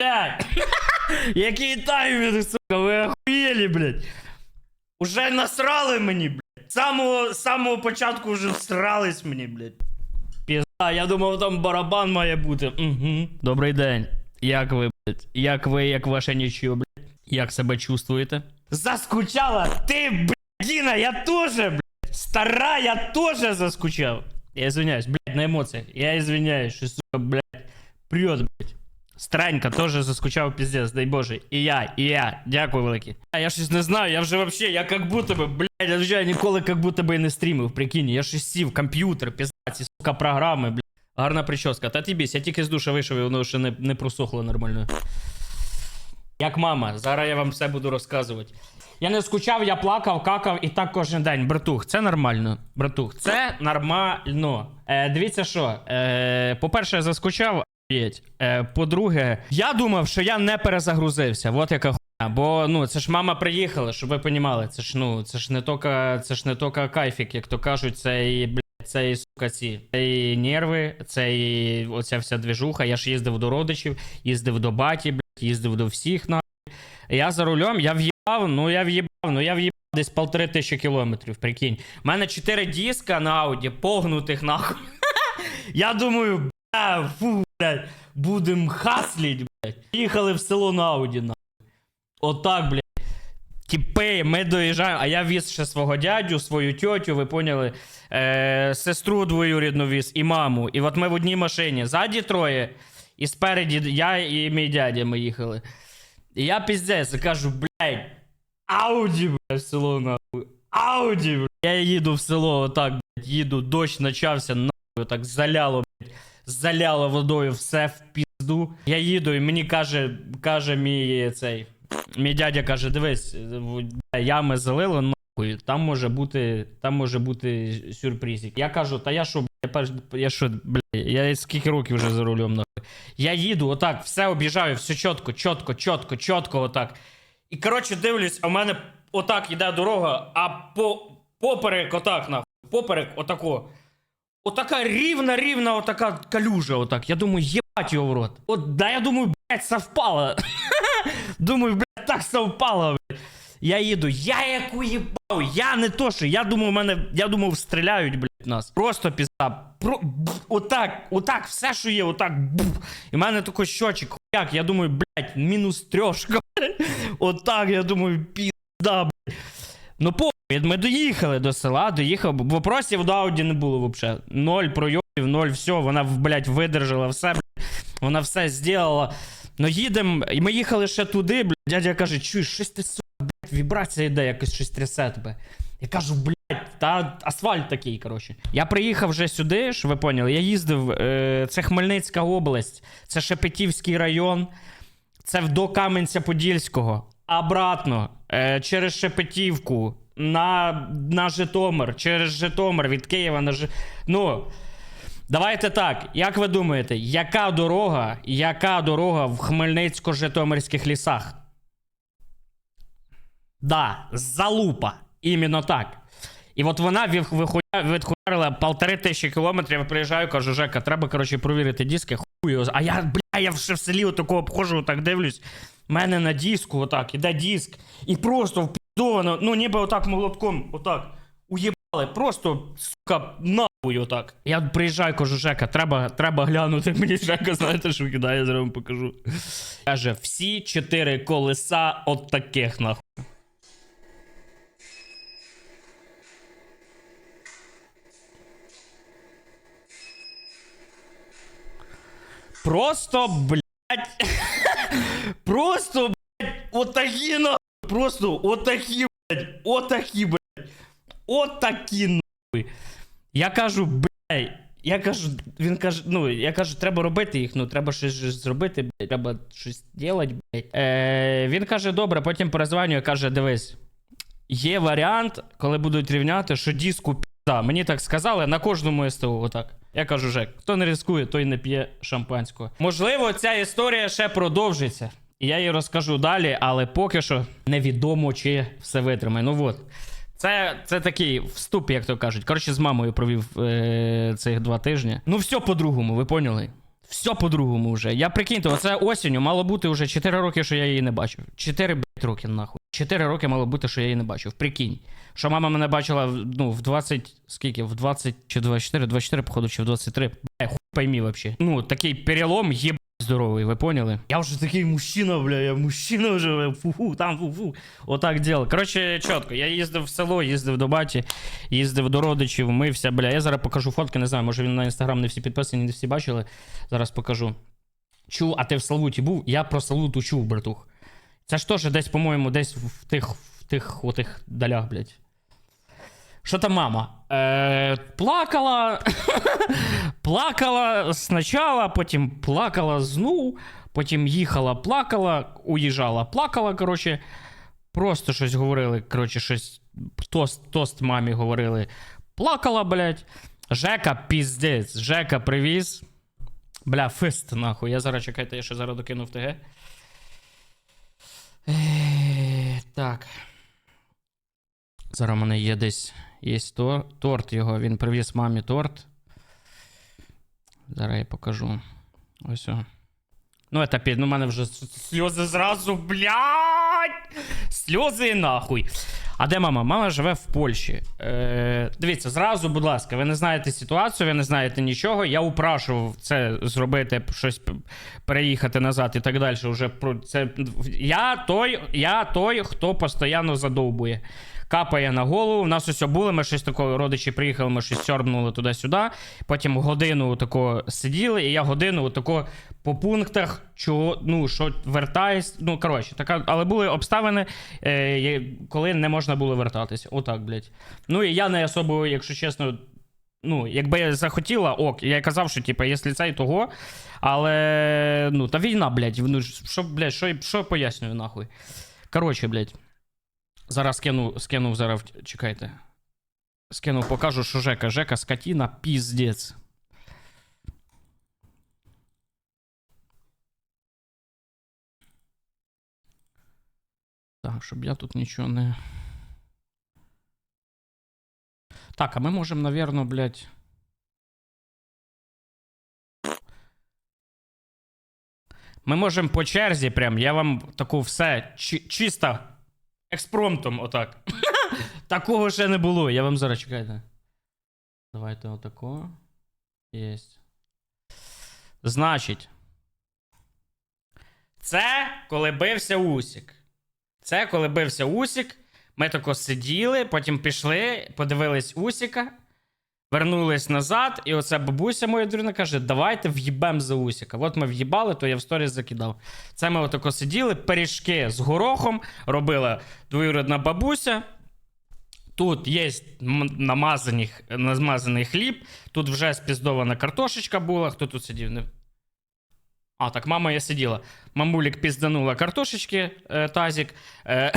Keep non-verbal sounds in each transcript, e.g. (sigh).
блядь. Який таймінг, сука, ви охуєлі, блядь. Уже насрали мені, блядь. З самого, з самого початку вже всрались мені, блядь. Пізда, я думав, там барабан має бути. Угу. Добрий день. Як ви, блядь? Як ви, як ваше нічого, блядь? Як себе чувствуєте? Заскучала ти, блядь, Діна, я теж, блядь. Стара, я теж заскучав. Я извиняюсь, блядь, на емоціях. Я извиняюсь, що, сука, блядь, прет, блядь. Странька теж заскучав піздець, дай Боже. І я, і я. Дякую велике. А я щось не знаю, я вже вообще, я как будто би, блядь, я вже ніколи как будто би і не стрімив, прикинь. Я щось сів, комп'ютер, пізда, ці, сука, програми, блядь. Гарна прическа. Та ти я тільки з душа вийшов, і воно ще не, не просохло нормально. Як мама, зараз я вам все буду розказувати. Я не скучав, я плакав, какав і так кожен день. Братух, це нормально. Братух, це нормально. Е, дивіться що. Е, по-перше, я заскучав. Е, по-друге, я думав, що я не перезагрузився. От яка хуйня. Бо ну це ж мама приїхала, щоб ви понімали. Це ж ну, це ж не тока, це ж не тока кайфік, як то кажуть, це і блядь, це і сука ці. Це і нерви, це і оця вся движуха. Я ж їздив до родичів, їздив до баті, блядь, їздив до всіх на. Я за рулем, я в'їбав, ну я в'їбав, ну я в'їбав десь полтори тисячі кілометрів, прикинь. У мене чотири диска на ауді, погнутих нахуй. (laughs) Я думаю, бля, фу, блядь, будем хаслить, блядь. Їхали в село на ауді, нахуй. Отак, блядь. Тіпи, ми доїжджаємо, а я віз ще свого дядю, свою тьотю, ви поняли, е, сестру двоюрідну віз і маму. І от ми в одній машині. Ззаді троє, і спереді я і мій дядя ми їхали. І я піздець, кажу, блядь, Ауді, блядь, в село нахуй. Ауді, блядь. Я їду в село, отак, блядь, їду, дощ почався, нахуй, так заляло, блядь, заляло водою, все в пізду. Я їду, і мені каже, каже мій цей. Мій дядя каже: дивись, ями залило, нахуй, там може бути, там може бути сюрпризик. Я кажу, та я що, бля, я що, бля, я скільки років вже за рулем, нахуй. Я їду, отак, все об'їжджаю, все чітко, чітко, чітко, чітко, отак. І коротше дивлюсь, а в мене отак йде дорога, а по поперек, отак, нахуй, поперек, отако. Отака рівна, рівна, отака калюжа, отак. Я думаю, єбать його в рот. От, да я думаю, блядь, совпало. (laughs) Думаю, блядь, так совпало, блядь. Я їду, я як уїбав, я не то, що я думав, мене, я думав, стріляють, блядь, нас. Просто пізда. Про, отак, отак, все, що є, отак. Б. І в мене такий щочик, хуяк, я думаю, блядь, мінус трьошка. Отак, я думаю, пізда, блядь. Ну, по ми доїхали до села, доїхав. Вопросів до Ауді не було взагалі. Ноль пройобів, ноль все. Вона, блядь, видержала все, блядь. Вона все зробила. Ну їдемо, і ми їхали ще туди, блядь. Дядя каже, чуєш, щось ти, сука, блядь, вібрація йде, якось щось трясе тебе. Я кажу, блядь, та асфальт такий, коротше. Я приїхав вже сюди, що ви поняли, я їздив, е, це Хмельницька область, це Шепетівський район, це до Кам'янця-Подільського, обратно, е, через Шепетівку, на, на Житомир, через Житомир від Києва на Жи... Ну. Давайте так. Як ви думаєте, яка дорога, яка дорога в Хмельницько-Житомирських лісах? Да, залупа. Іменно так. І от вона відхуярила полтори тисячі кілометрів. Я приїжджаю, кажу, Жека, треба, коротше, провірити диски. Хуй А я, бля, я ще в селі отако обходжу, так дивлюсь. У мене на диску, отак, іде диск. І просто впідовано, ну ніби отак молотком, отак. Уєбали, просто, сука, нахуй отак. Я приїжджаю, кажу, Жека, треба, треба глянути. (laughs) Мені Жека, знаєте, що кидає, я зараз вам покажу. Каже, всі чотири колеса от таких, нахуй. Просто, блядь, (laughs) просто, блядь, отакі, нахуй, просто отакі, блядь, отакі, блядь, отакі, нахуй. Я кажу, блядь, я кажу, він каже, ну, я кажу, треба робити їх, ну, треба щось зробити, блядь, треба щось робити, блядь. Е, він каже, добре, потім перезвонює, каже, дивись, є варіант, коли будуть рівняти, що диску пізда. Мені так сказали на кожному СТО, отак. Я кажу, Жек, хто не ризикує, той не п'є шампанського. Можливо, ця історія ще продовжиться. Я її розкажу далі, але поки що невідомо, чи все витримає. Ну от. Це, це такий вступ, як то кажуть. Коротше, з мамою провів е, цих два тижні. Ну, все по-другому, ви поняли? Все по-другому вже. Я прикиньте, оце осінню мало бути вже 4 роки, що я її не бачив. 4 блядь, роки нахуй. 4 роки мало бути, що я її не бачив. Прикинь. Що мама мене бачила ну, в 20, скільки? В 20 чи 24, 24, походу, чи в 23. Бля, хуй пойми вообще. Ну, такий перелом єб здоровий, ви поняли? Я вже такий мужчина, бля, я мужчина вже, фу-фу, там фу-фу. Отак діло. Коротше, чітко, я їздив в село, їздив до баті, їздив до родичів, мився, бля. Я зараз покажу фотки, не знаю, може він на інстаграм не всі підписані, не всі бачили. Зараз покажу. Чув, а ти в Славуті був? Я про Славуту чув, братух. Це ж теж десь, по-моєму, десь в тих, в тих, отих далях, блядь. Що там мама? Е, плакала. плакала спочатку, потім плакала знов, потім їхала, плакала, уїжджала, плакала, коротше. Просто щось говорили, коротше, щось. Тост, тост мамі говорили. Плакала, блядь. Жека, піздець. Жека привіз. Бля, фест, нахуй. Я зараз чекайте, я ще зараз докину в ТГ. Е, Так. Зараз у мене є десь є тор, торт його. Він привіз мамі торт. Зараз я покажу. Ось. О. Ну, это під, ну, у мене вже сльози зразу, блядь! Сльози нахуй. А де мама? Мама живе в Польщі. Е, дивіться, зразу, будь ласка, ви не знаєте ситуацію, ви не знаєте нічого. Я упрашував це зробити, щось переїхати назад і так далі. Уже про це. Я той, я той, хто постійно задовбує. Капає на голову. У нас ось були, ми щось такого, родичі приїхали, ми щось сьорбнули туди-сюди. Потім годину тако сиділи, і я годину тако по пунктах, чого, ну, що вертаюсь. Ну, коротше, така, але були обставини, е, коли не можна було вертатися. Отак, блядь. Ну і я не особо, якщо чесно. Ну, якби я захотіла, ок, я казав, що типу, якщо це і того. Але. Ну, та війна, блядь. Ну, що, блядь, що, що пояснюю, нахуй. Коротше, блядь. Зараз скину, скинув зараз. Чекайте. Скинув, покажу, що Жека. Жека скотина, піздець. Так, щоб я тут нічого не. Так, а ми можемо, навірно, блядь. Ми можемо по черзі, прям. Я вам таку все чи- чисто експромтом, отак. (laughs) Такого ще не було. Я вам зараз чекайте. Давайте отако. Єсть. Значить. Це коли бився Усік. Це коли бився Усік. Ми тако сиділи, потім пішли, подивились Усіка, вернулись назад, і оця бабуся моя дружина каже: давайте в'їбем за Усіка. От ми в'їбали, то я в сторіс закидав. Це ми отако сиділи, пиріжки з горохом робила двоюрідна бабуся. Тут є намазаний хліб, тут вже спіздована картошечка була. Хто тут сидів? Не... А, так мама я сиділа. Мамулік пізданула картошечки, е, тазік. Е,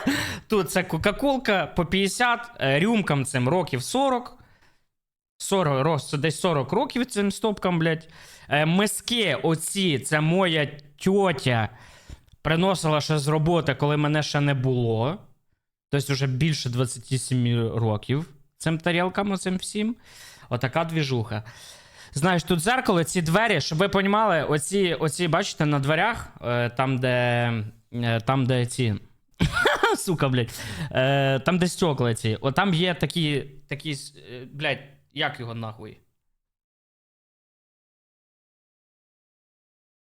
(laughs) тут це Кока-Колка по 50, е, рюмкам цим років 40. 40, роз, це десь 40 років цим стопкам, блядь. Е, миски оці, це моя тьотя приносила ще з роботи, коли мене ще не було. Тобто вже більше 27 років цим тарілкам, цим всім. Отака двіжуха. Знаєш, тут зеркало, ці двері, щоб ви понімали, оці, оці бачите, на дверях, е, там, де. е, Там, де ці. (laughs) Сука, блядь. Е, там, де стекла ці. От там є такі. такі е, блядь, як його нахуй?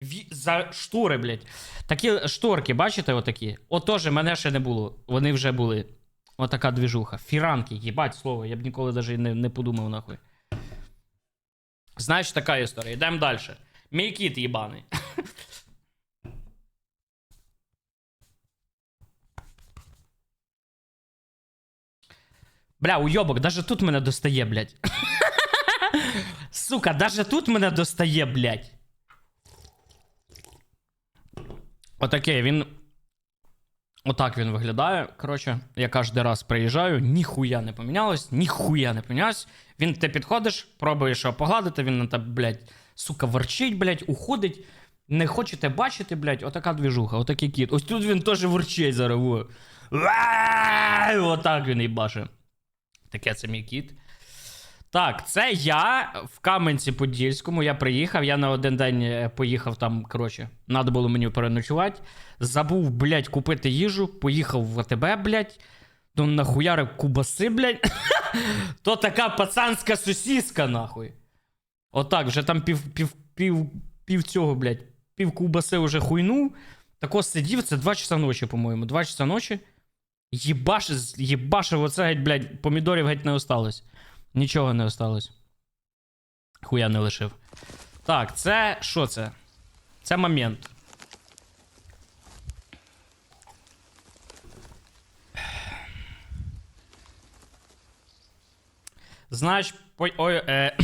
Ві... За штори, блядь. Такі шторки, бачите, отакі? От теж мене ще не було. Вони вже були. Отака двіжуха. Фіранки, їбать слово, я б ніколи навіть не, не подумав, нахуй. Знаєш, така історія. Йдемо далі. Мій кіт їбаний. (laughs) Бля, уйобок, даже тут мене достає, блядь. (laughs) Сука, даже тут мене достає, блядь. Отаке, він. Отак він виглядає. Коротше, я кожен раз приїжджаю, ніхуя не помінялось, ніхуя не помінялось. Він ти підходиш, пробуєш його погладити, він на тебе, блядь, сука, ворчить, блядь, уходить. Не хочете бачити, блядь, отака двіжуха, отакий кіт. Ось тут він теж ворчить зараз. Отак він і бачить. Таке це мій кіт. Так, це я в Кам'янці-Подільському. Я приїхав, я на один день е, поїхав там, коротше, треба було мені переночувати. Забув, блядь, купити їжу, поїхав в АТБ, блядь. То нахуярив кубаси, блядь. (laughs) То така пацанська сусіска, нахуй. Отак, вже там пів, пів, пів, пів цього, блядь, пів кубаси вже хуйнув. Так ось сидів, це 2 часа ночі, по-моєму. 2 часа ночі. Єбаш, єбашив оце геть, блядь, помідорів геть не осталось. Нічого не осталось. Хуя не лишив. Так, це що це? Це момент. Знач, по... Ой, е...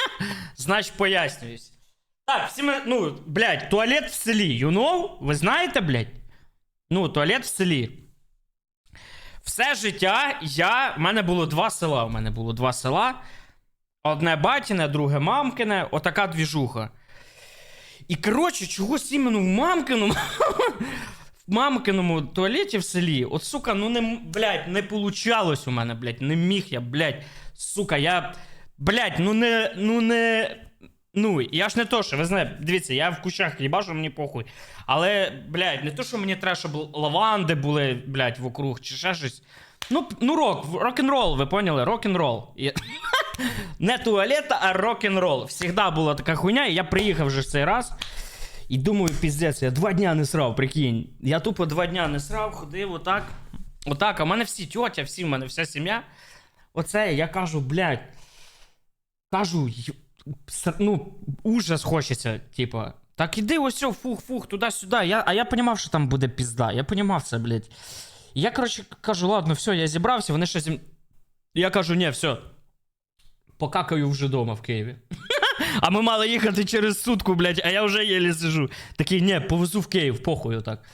(coughs) Знач, пояснююсь. Так, всі ми, ну, блядь, туалет в селі, you know? Ви знаєте, блядь? Ну, туалет в селі. Все життя я. В мене було два села. У мене було два села. Одне батіне, друге мамкине, отака двіжуха. І коротше, чогось іменно в мамкиному. (laughs) В мамкиному туалеті в селі. От, сука, ну не. Блядь, не получалось у мене, блядь. Не міг я, блядь. Сука, я. Блядь, ну не. Ну не. Ну, я ж не то, що ви знаєте, дивіться, я в кущах їбашу, мені похуй. Але, блядь, не то, що мені треба, щоб лаванди були, блядь, вокруг, чи ще щось. Ну, ну рок, рок-н-рол, ви поняли? Рок-н-рол. (laughs) Не туалета, а рок-н-рол. Всегда була така хуйня, і я приїхав вже цей раз. І думаю, піздець, я два дня не срав, прикинь. Я тупо два дня не срав, ходив отак. Отак, а в мене всі тьотя, всі в мене вся сім'я. Оце я кажу, блядь. Кажу, ну, ужас хочеться, типа. Так іди ось сьо, фух, фух, туди-сюди. Я, а я понімав, що там буде пізда. Я понімав це, блядь. Я, коротше, кажу, ладно, все, я зібрався, вони ще зі... Я кажу, ні, все. Покакаю вже дома в Києві. (laughs) А ми мали їхати через сутку, блядь, а я вже єлі сижу. Такий, ні, повезу в Київ, похуй отак.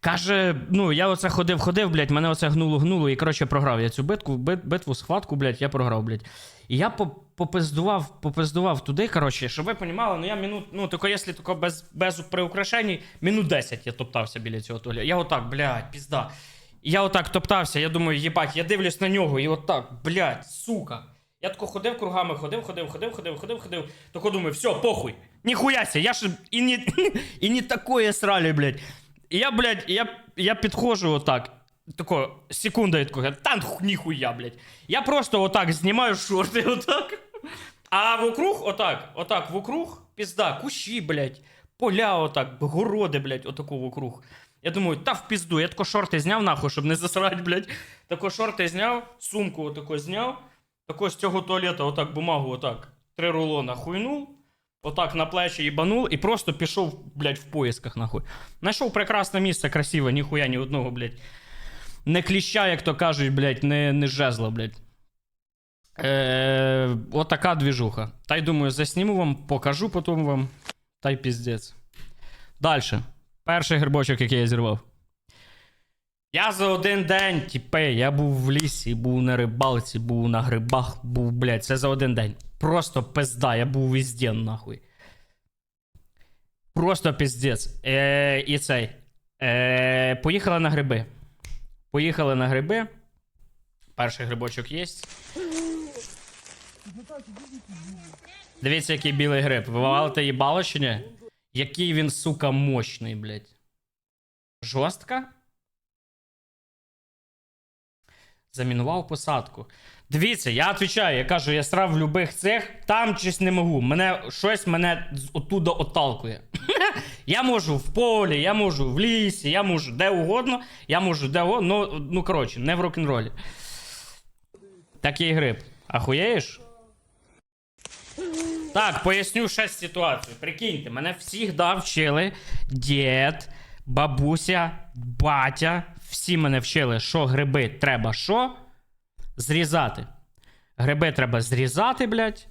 Каже, ну я оце ходив, ходив, блядь, мене оце гнуло, гнуло, і коротше програв я цю битку, бит, битву, схватку, блядь, я програв, блядь. І я по- попиздував, попиздував туди, коротше, щоб ви понімали, ну я минут, ну тільки якщо тільки без, без приукрашень, минут 10 я топтався біля цього туалету. Я отак, блядь, пізда. Я отак топтався, я думаю, їбать, я дивлюсь на нього, і отак, блядь, сука. Я тако ходив кругами, ходив, ходив, ходив, ходив, ходив, ходив. Тако думаю, все, похуй. Ніхуяся, я ж і не, (laughs) і не такое срали, блядь. І я, блядь, я, я підходжу отак. Тако, секунда, я тако, та нх- ніхуя, блядь. Я просто отак знімаю шорти, (laughs) отак. А вокруг, отак, отак, вокруг, пізда, кущі, блядь, поля, отак, городи, блядь, отаку вокруг. Я думаю, та в пізду, я тако шорти зняв нахуй, щоб не засрать, блядь. Тако шорти зняв, сумку отако зняв, тако з цього туалета, отак бумагу, отак, три рулона хуйнув, отак на плечі їбанув і просто пішов, блядь, в поїсках, нахуй. Знайшов прекрасне місце, красиве, ніхуя ні одного, блядь. Не кліща, як то кажуть, блядь, не, не жезла, блядь. Е, отака двіжуха. Та й думаю, засніму вам, покажу потім вам. Та й піздець. Дальше. Перший грибочок, який я зірвав. Я за один день, тіпе, я був в лісі, був на рибалці, був на грибах, був, блядь, це за один день. Просто пизда, я був везде, нахуй. Просто піздець. Е, і цей. Е, поїхали на гриби. Поїхали на гриби. Перший грибочок є. Дивіться, який білий гриб. Ви валите їбало чи ні? Який він, сука, мощний, блядь. Жорстка? Замінував посадку. Дивіться, я відповідаю, я кажу, я срав в любих цих, там щось не можу. Мене щось мене оттуда отталкує. (laughs) я можу в полі, я можу в лісі, я можу де угодно, я можу де угодно. Ну, ну коротше, не в рок-н-ролі. Такий гриб. Ахуєєш? Так, поясню ще ситуацію. Прикиньте, мене всіх вчили. Дід, бабуся, батя. Всі мене вчили, що гриби треба що? Зрізати. Гриби треба зрізати, блядь.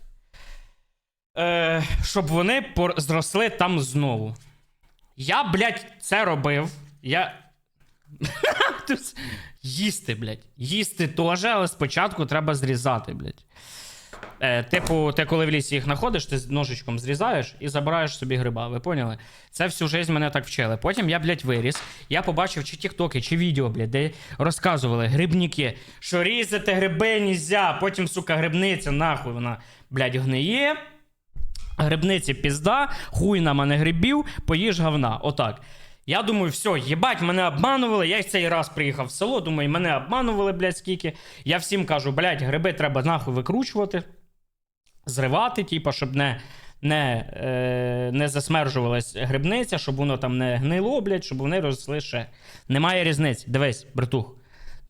Е, щоб вони зросли там знову. Я, блядь, це робив. Я. (laughs) Їсти, блядь. Їсти теж, але спочатку треба зрізати, блядь. Типу, ти коли в лісі їх знаходиш, ти ножичком зрізаєш і забираєш собі гриба. Ви поняли? Це всю жизнь мене так вчили. Потім я, блядь, виріс. Я побачив чи тіктоки, чи відео, блядь, де розказували грибники, що різати гриби нельзя. Потім, сука, грибниця, нахуй вона, блядь, гниє. Грибниці пізда, хуй на мене грибів, поїж говна. Отак. Я думаю, все, їбать, мене обманували. Я й цей раз приїхав в село, думаю, мене обманували, блядь, скільки. Я всім кажу, блядь, гриби треба нахуй викручувати, зривати, типа, щоб не, не, е, не засмержувалась грибниця, щоб воно там не гнило, блядь, щоб вони росли ще. Немає різниці. Дивись, братух.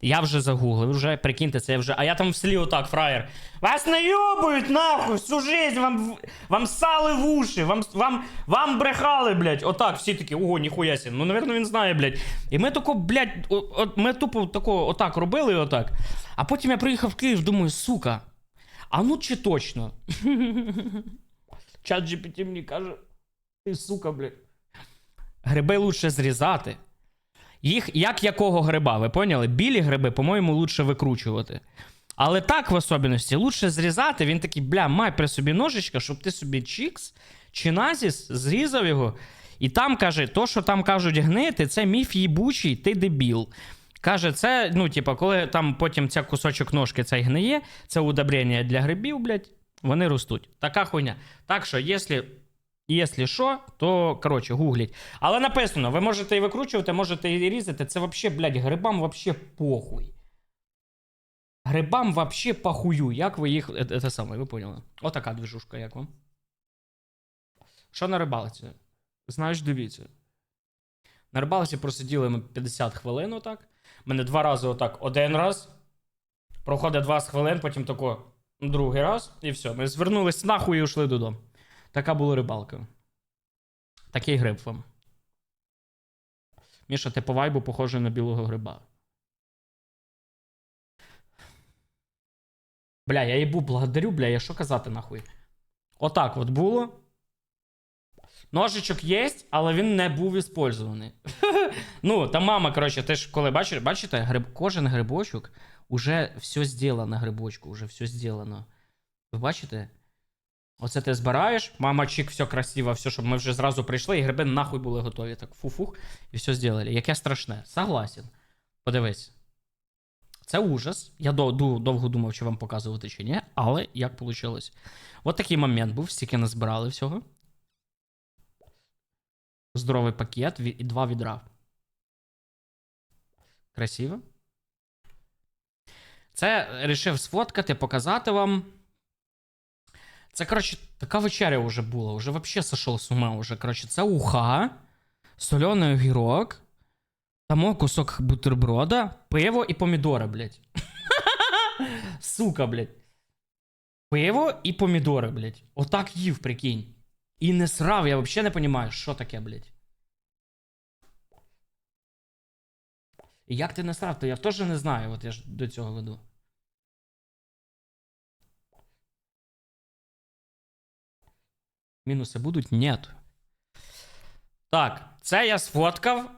Я вже загуглив, вже прикиньте, це я вже. А я там в селі отак, фраєр. Вас наєбують нахуй всю жизнь, вам, вам ссали в уші, вам, вам, вам брехали, блядь. Отак, всі такі, ого, ніхуя сі. Ну, напевно, він знає, блядь. І ми тако, блядь, от ми тупо тако, отак робили, отак. А потім я приїхав в Київ, думаю, сука. А ну чи точно? (laughs) Чат GPT мені каже, ти сука, блядь. Гриби лучше зрізати. Їх як якого гриба, ви поняли? Білі гриби, по-моєму, лучше викручувати. Але так, в особливості, лучше зрізати. Він такий, бля, май при собі ножичка, щоб ти собі чікс чи назіс зрізав його. І там каже, то, що там кажуть гнити, це міф їбучий, ти дебіл. Каже, це, ну, типа, коли там потім ця кусочок ножки цей гниє, це удобрення для грибів, блядь, вони ростуть. Така хуйня. Так що, якщо Якщо що, то коротше, гугліть. Але написано, ви можете і викручувати, можете і різати. Це вообще, блядь, грибам вообще похуй. Грибам вообще похую. Як ви їх. Е, Це саме, ви поняли? Отака движушка, як вам. Що на рибалці? Знаєш, дивіться. На рибалці просиділи ми 50 хвилин отак. Мене два рази отак. Один раз. Проходить 20 хвилин, потім тако другий раз, і все. Ми звернулись нахуй і йшли додому. Така була рибалка. Такий гриб вам. Міша, ти по вайбу похожий на білого гриба. Бля, я їбу благодарю, бля, я що казати нахуй? Отак от було. Ножичок є, але він не був іспользований. (laughs) ну, та мама, коротше, ти ж коли бачиш, бачите, гриб, кожен грибочок уже все зроблено грибочку, уже все зроблено. Ви бачите? Оце ти збираєш, мама чик, все красиво, все, щоб ми вже зразу прийшли, і гриби нахуй були готові. Так фу-фух, і все зробили. Яке страшне. Согласен. Подивись. Це ужас. Я дов- довго думав, чи вам показувати, чи ні, але як вийшло. От такий момент був, стільки назбирали всього. Здоровий пакет і два відра. Красиво. Це рішив сфоткати, показати вам. Це, коротше, така вечеря вже була, вже вообще сошел з ума. Уже. Коротше, це уха, соляний огірок, там кусок бутерброда, пиво і помідори, блядь. (laughs) Сука, блядь. Пиво і помідори, блядь. Отак їв, прикинь. І не срав, я взагалі не розумію, що таке, блядь. І як ти не срав, то я теж не знаю, от я ж до цього веду. Мінуси будуть? Нет. Так, це я сфоткав.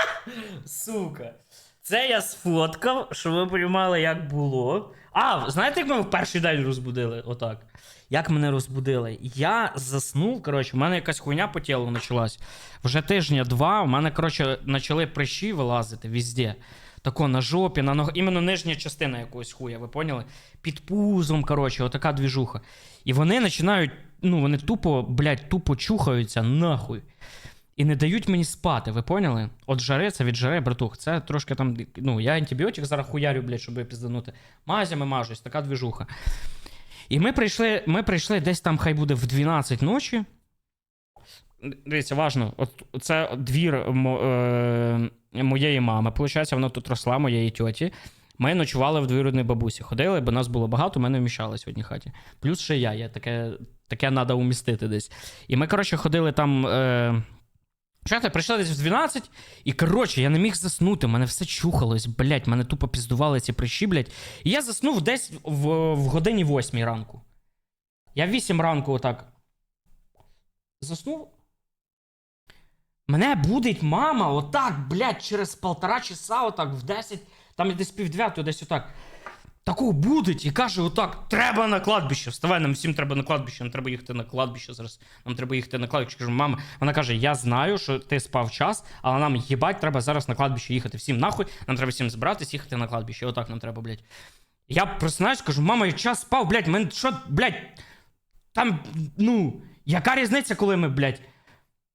(laughs) Сука. Це я сфоткав, щоб ви розуміли, як було. А, знаєте, як ми в перший день розбудили? Отак. Як мене розбудили? Я заснув, коротше, в мене якась хуйня по тілу почалась. Вже тижня два, в мене, коротше, почали прищі вилазити везде. Тако на жопі, на ногах, іменно нижня частина якогось хуя, ви поняли? Під пузом, коротше, отака двіжуха. І вони починають, ну, вони тупо, блядь, тупо чухаються нахуй. І не дають мені спати, ви поняли? От жари, це від жари, братух. Це трошки там. Ну, я антибіотик зараз хуярю, блядь, щоб пізданути. Мазями мажусь, така двіжуха. І ми прийшли, ми прийшли десь там, хай буде в 12 ночі. Дивіться, важно, от це двір е, моєї мами. Получається, вона тут росла, моєї тьоті. Ми ночували в двоюрідній бабусі. Ходили, бо нас було багато, ми не вміщалися в одній хаті. Плюс ще я, я таке, таке треба умістити десь. І ми, коротше, ходили там. Е, Чати, прийшли десь в 12, і коротше, я не міг заснути, мене все чухалось, блять, мене тупо піздували ці прищі, блять. І я заснув десь в, в годині 8 ранку. Я в 8 ранку отак. Заснув. Мене будить мама, отак, блять, через полтора часа, отак, в 10, там десь пів дев'ятого, десь отак. Такого будить і каже: отак, треба на кладбище. Вставай, нам всім треба на кладбище, нам треба їхати на кладбище зараз. Нам треба їхати на кладбище. Кажу, мама, вона каже: Я знаю, що ти спав час, але нам їбать, треба зараз на кладбище їхати. Всім нахуй, нам треба всім збиратись, їхати на кладбище. Отак нам треба, блядь. Я просинаюсь, кажу, мама, я час спав, блядь, мен що, блядь, там, ну, яка різниця, коли ми, блядь.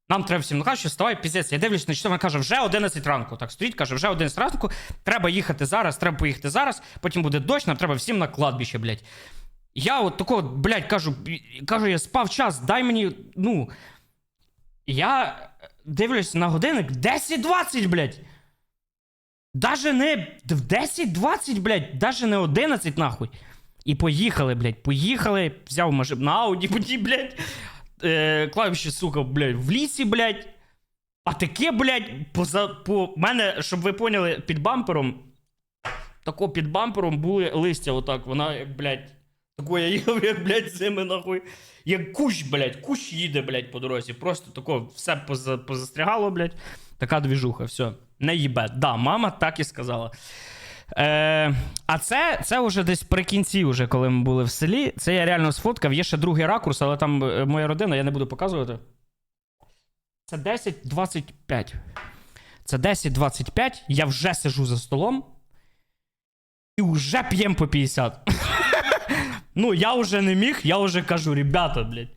Нам треба всім на кладбище, вставай, піздець. Я дивлюсь на часу, вона каже, вже 11 ранку. Так стоїть, каже, вже 11 ранку, треба їхати зараз, треба поїхати зараз, потім буде дощ, нам треба всім на кладбище, блядь. Я от такого, блядь, кажу, кажу, я спав час, дай мені, ну. Я дивлюсь на годинник 10-20, блядь. Даже не в 10-20, блядь, даже не 11, нахуй. І поїхали, блядь, поїхали, взяв машину на Ауді, (laughs) блядь, е, клавіші, сука, блядь, в лісі, блядь. А таке, блядь, поза, по мене, щоб ви поняли, під бампером, тако під бампером були листя, отак, вона, як, блядь, тако я їхав, як, блядь, зими, нахуй. Як кущ, блядь, кущ їде, блядь, по дорозі. Просто тако все поза, позастрягало, блядь. Така двіжуха, все. Не їбе. Да, мама так і сказала. Е, а це, це вже десь при кінці, вже, коли ми були в селі. Це я реально сфоткав. Є ще другий ракурс, але там е, моя родина, я не буду показувати. Це 10-25. Це 10-25. Я вже сижу за столом. І вже п'єм по 50. (laughs) ну, я вже не міг, я вже кажу, ребята, блядь,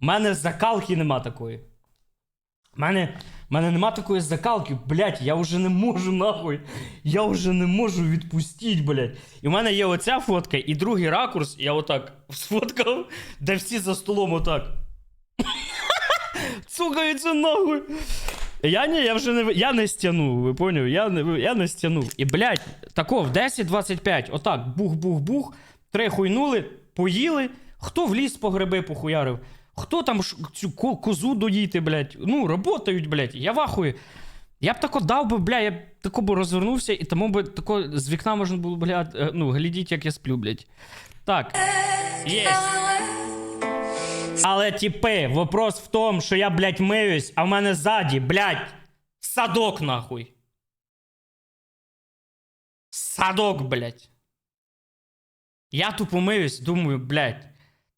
в мене закалки нема такої. У мене, мене нема такої закалки, блядь, я вже не можу нахуй. Я вже не можу відпустіть, блядь. І в мене є оця фотка, і другий ракурс, я отак сфоткав, де всі за столом отак. (laughs) Цукаються нахуй. Я ні, я вже не я не стягну, ви поняли? Я не я не стягну. І, блядь, тако в 10-25, отак, бух-бух-бух, три хуйнули, поїли. Хто в ліс по гриби похуярив? Хто там цю ко- козу доїти, блядь? Ну, работають, блядь. Я вахую. Я б тако дав би, бля, я б тако би розвернувся, і тому би тако з вікна можна було, блядь, е, ну, глядіть, як я сплю, блядь. Так. Єсть. Але типи, вопрос в тому, що я, блядь, миюсь, а в мене ззаді, блядь, садок нахуй. Садок, блядь. Я тупо миюсь, думаю, блядь,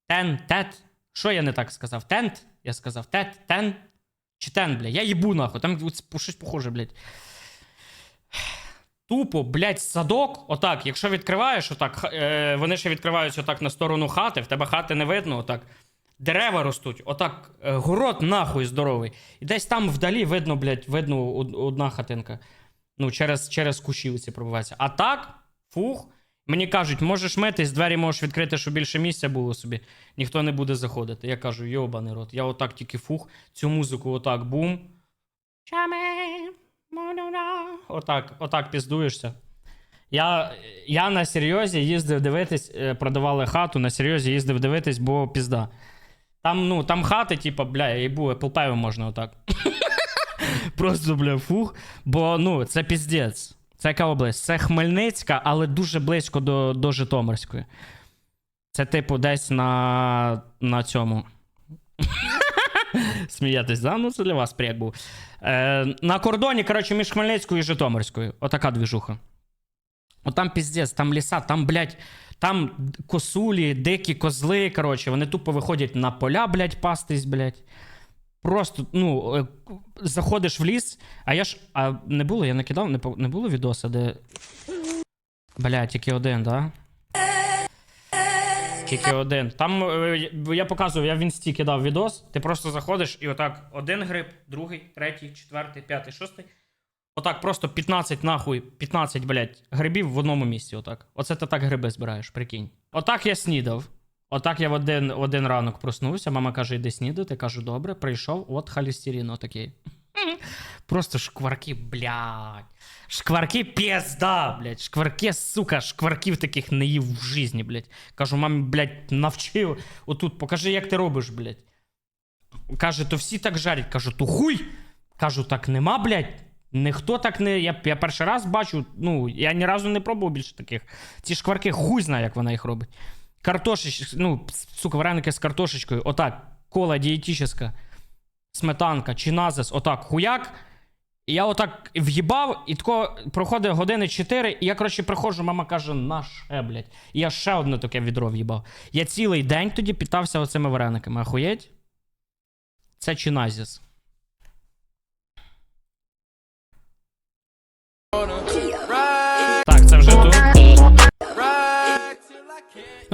тен, тет. Що я не так сказав? Тент? Я сказав тет, тен. Чи тен, блядь? Я їбу нахуй. Там щось похоже, блядь. Тупо, блядь, садок. Отак, якщо відкриваєш, отак, е, вони ще відкриваються отак на сторону хати, в тебе хати не видно, отак. Дерева ростуть, отак, е, город нахуй здоровий. І десь там вдалі видно, блядь, видно од- одна хатинка. Ну, через, через кущі ці пробивається. А так, фух. Мені кажуть, можеш митись, двері можеш відкрити, щоб більше місця було собі. Ніхто не буде заходити. Я кажу, йобаний рот. Я отак тільки фух, цю музику отак бум. Отак, отак піздуєшся. Я, я на серйозі їздив дивитись, е, продавали хату, на серйозі їздив дивитись, бо пізда. Там, ну, там хати, типа, бля, їбу, Apple Pie можна отак. (laughs) Просто, бля, фух. Бо, ну, це піздець. Це яка область? Це Хмельницька, але дуже близько до, до Житомирської. Це, типу, десь на, на цьому. (laughs) Сміятись, да? Ну, це для вас пряк був. Е, на кордоні, коротше, між Хмельницькою і Житомирською. Отака двіжуха. От там піздець, там ліса, там, блядь, там косулі, дикі козли, коротше, вони тупо виходять на поля, блядь, пастись, блядь. Просто, ну, е, заходиш в ліс, а я ж. А не було, я накидав, не, не було відоса, де. Блядь, тільки один, да? Тільки один. Там е, я показував, я в інсті кидав відос. Ти просто заходиш і отак один гриб, другий, третій, четвертий, п'ятий, шостий. Отак просто 15 нахуй, 15, блядь, грибів в одному місці. Отак. Оце ти так гриби збираєш, прикинь. Отак я снідав. Отак я в один, в один ранок проснувся. Мама каже, йди снідати. Кажу, добре, прийшов, от холестерин отакий. Просто шкварки, блядь. Шкварки пізда, блядь. Шкварки, сука, шкварків таких не їв в житті, блядь. Кажу, мамі, блядь, навчив. Отут, покажи, як ти робиш, блядь. Каже, то всі так жарять. Кажу, то хуй. Кажу, так нема, блядь. Ніхто так не. Я, я перший раз бачу, ну, я ні разу не пробував більше таких. Ці шкварки хуй знає, як вона їх робить. Картошеч, ну, сука, вареники з картошечкою. Отак. Кола дієтична. Сметанка, чиназис, отак, хуяк. І я отак в'їбав, і тако проходить години 4, і я, коротше, приходжу, мама каже, на ще, блядь. І я ще одне таке відро в'їбав. Я цілий день тоді питався оцими варениками. Ахуєть? Це чиназіс.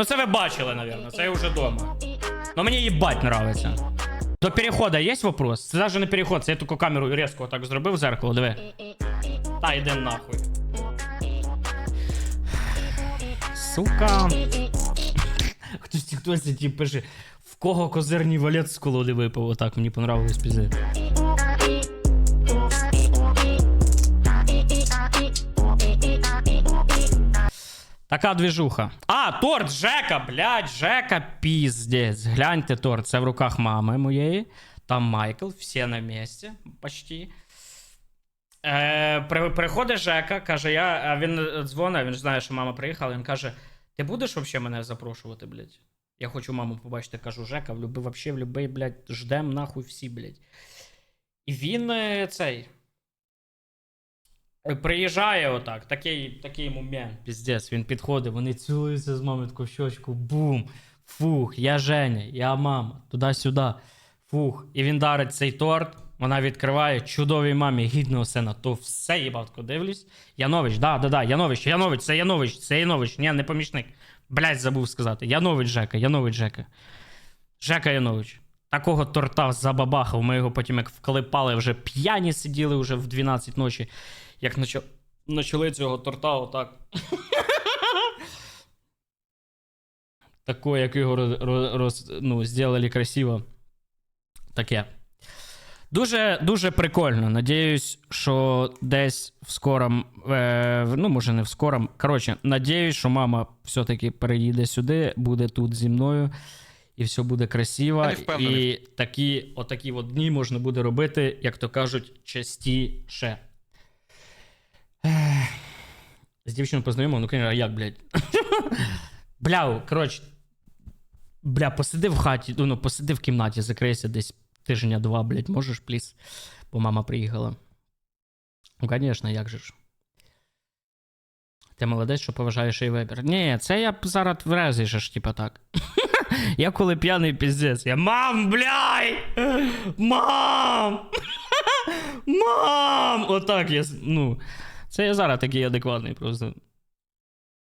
Ну це ви бачили, напевно. Це я вже вдома. Ну мені їбать нравиться. До перехода є вопрос? Це навіть не переход, це я таку камеру різко так зробив в зеркало, диви. Та йди нахуй. Сука. Хтось ті пише, в кого козирний валет з колоди випав, отак мені понравилось пізде. Така двіжуха. А, торт Жека, блядь, Жека, піздець. Гляньте торт. Це в руках мами моєї. Там Майкл, всі на місці, почти. Е, при, приходить Жека, каже, я, а він дзвонить, він знає, що мама приїхала. Він каже: Ти будеш взагалі мене запрошувати, блядь? Я хочу маму побачити, кажу, Жека, в люби, вообще, в любий, блядь, ждем нахуй всі, блядь. І він е, цей. Е, Приїжджає отак, такий, такий момент, піздець, він підходить, вони цілуються з мамою таку щочку, бум, фух, я Женя, я мама, туди-сюди, фух. І він дарить цей торт, вона відкриває чудовій мамі гідного сина. То все їбатко дивлюсь. Янович, да, да, да, Янович, Янович, це Янович, це Янович, ні, не помічник. Блять, забув сказати. Янович Жека, Янович Жека. Жека Янович. Такого торта забабахав. Ми його потім як вклепали, вже п'яні сиділи вже в 12 ночі. Як начали, начали цього торта отак. (laughs) Тако, як його роз, роз, роз, ну, зробили красиво. Таке. Дуже, дуже прикольно. Надіюсь, що десь в скором, е, ну, може, не в скором. Коротше, надіюсь, що мама все-таки переїде сюди, буде тут зі мною, і все буде красиво. І такі, отакі от дні можна буде робити, як то кажуть, частіше. З дівчиною познайомив, ну, конечно, а як, блядь? (laughs) Бля, коротше, бля, посиди в хаті, ну, посиди в кімнаті, закрийся десь тижня-два, блядь, можеш, пліс? Бо мама приїхала. Ну, звісно, як же ж. Ти молодець, що поважаєш її вибір. Ні, це я зараз врезий же ж, типа так. (laughs) я коли п'яний піздець, я мам, бляй! Мам! (laughs) Мам! Отак я. Ну. Це я зараз такий адекватний просто.